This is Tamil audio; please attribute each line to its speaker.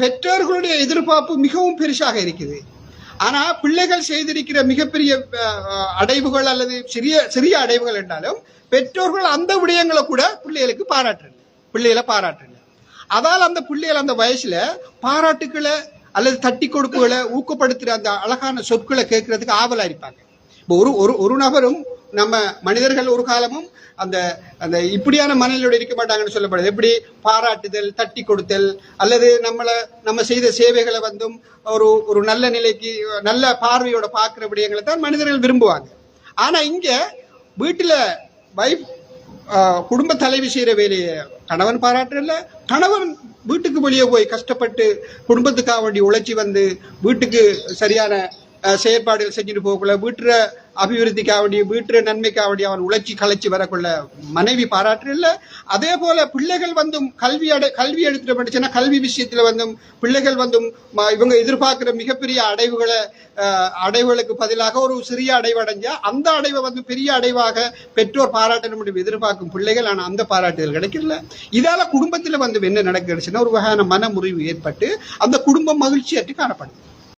Speaker 1: பெற்றோர்களுடைய எதிர்பார்ப்பு மிகவும் பெருசாக இருக்குது ஆனா பிள்ளைகள் செய்திருக்கிற மிகப்பெரிய அடைவுகள் அல்லது சிறிய சிறிய அடைவுகள் என்றாலும் பெற்றோர்கள் அந்த விடயங்களை கூட பிள்ளைகளுக்கு பாராட்டுறது. பிள்ளைகளை பாராட்டுறது. அதால் அந்த பிள்ளைகள் அந்த வயசுல பாராட்டுக்களை அல்லது தட்டி கொடுப்புகளை ஊக்கப்படுத்துற அந்த அழகான சொற்களை கேட்கறதுக்கு ஆவலாக இருப்பாங்க இப்போ ஒரு ஒரு ஒரு நபரும் நம்ம மனிதர்கள் ஒரு காலமும் அந்த அந்த இப்படியான மனநிலையோடு இருக்க மாட்டாங்கன்னு சொல்லப்படுது. எப்படி? பாராட்டுதல் தட்டி கொடுத்தல் அல்லது நம்மளை நம்ம செய்த சேவைகளை வந்தும் ஒரு ஒரு நல்ல நிலைக்கு நல்ல பார்வையோட பார்க்குற விடயங்களை தான் மனிதர்கள் விரும்புவாங்க. ஆனால் இங்கே வீட்டில் வைஃப் குடும்ப தலைவி செய்கிற வேலையை கணவன் பாராட்டுறல கணவன் வீட்டுக்கு வெளியே போய் கஷ்டப்பட்டு குடும்பத்துக்காக வேண்டி உழைச்சி வந்து வீட்டுக்கு சரியான செயற்பாடுகள் செஞ்சுட்டு போகக்குள்ள வீட்டுற அபிவிருத்திக்காக வேண்டிய வீட்டுற நன்மைக்காக வேண்டிய அவன் உழைச்சி கலைச்சி வரக்குள்ள மனைவி பாராட்டு இல்லை. அதே போல பிள்ளைகள் வந்தும் கல்வி அடை கல்வி எடுத்துட்டு படிச்சுன்னா கல்வி விஷயத்துல வந்தும் பிள்ளைகள் வந்தும் இவங்க எதிர்பார்க்கிற மிகப்பெரிய அடைவுகளை அடைவுகளுக்கு பதிலாக ஒரு சிறிய அடைவு அடைஞ்சா அந்த அடைவை வந்து பெரிய அடைவாக பெற்றோர் பாராட்டணும் என்று எதிர்பார்க்கும் பிள்ளைகள் ஆனால் அந்த பாராட்டுதல் கிடைக்கல. இதால குடும்பத்தில் வந்து என்ன நடக்கிறதுன்னா ஒரு வகையான மன முறிவு ஏற்பட்டு அந்த குடும்பம் மகிழ்ச்சியற்று காணப்படுது